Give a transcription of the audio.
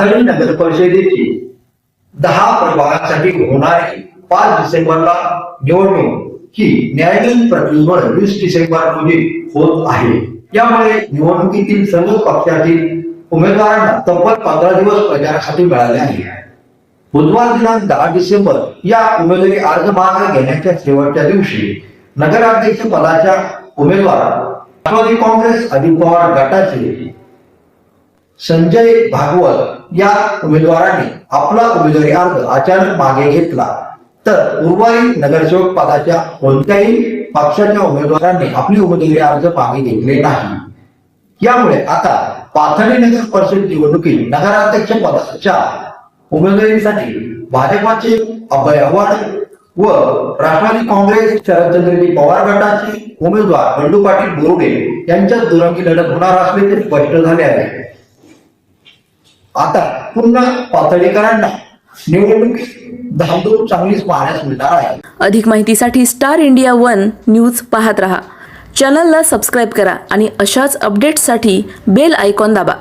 आणि नगर परिषदेची दहा प्रभागांसाठी होणारी पाच डिसेंबरला निवडणूक ही न्यायालयीन प्रक्रियेवर वीस डिसेंबर रोजी होत आहे. यामुळे निवडणुकीतील सर्व पक्षातील उमेदवारांना तब्बल पंधरा दिवस प्रचारासाठी मिळाले आहे. बुधवार दिनांक दहा डिसेंबर या उमेदवारी अर्ज मागे घेण्याच्या शेवटच्या दिवशी नगराध्यक्ष पदाच्या उमेदवार राष्ट्रवादी काँग्रेस अजित पवार गटाचे संजय भागवत या उमेदवाराने आपला उमेदवारी अर्ज अचानक मागे घेतला. तर उर्वरित नगरसेवक पदाच्या कोणत्याही पक्षाच्या उमेदवारांनी आपली उमेदवारी अर्ज मागे घेतले नाही. यामुळे आता पाथर्डी नगर परिषद निवडणुकीत नगराध्यक्ष पदाच्या उमेदवारीसाठी भाजपाचे अभय आव्हाड व राष्ट्रवादी काँग्रेस शरदचंद्रजी पवार गटाचे उमेदवार बंडू पाटील बोरुडे यांच्यात दुरंगी लढत होणार असल्याचे स्पष्ट झाले आहे. आता पुन्हा पातळीकरांना निवडणूक धामधूम चांगलीच पाहण्यास मिळणार आहे. अधिक माहितीसाठी स्टार इंडिया वन न्यूज पाहत रहा. चॅनलला सबस्क्राईब करा आणि अशाच अपडेट्ससाठी बेल आयकॉन दाबा.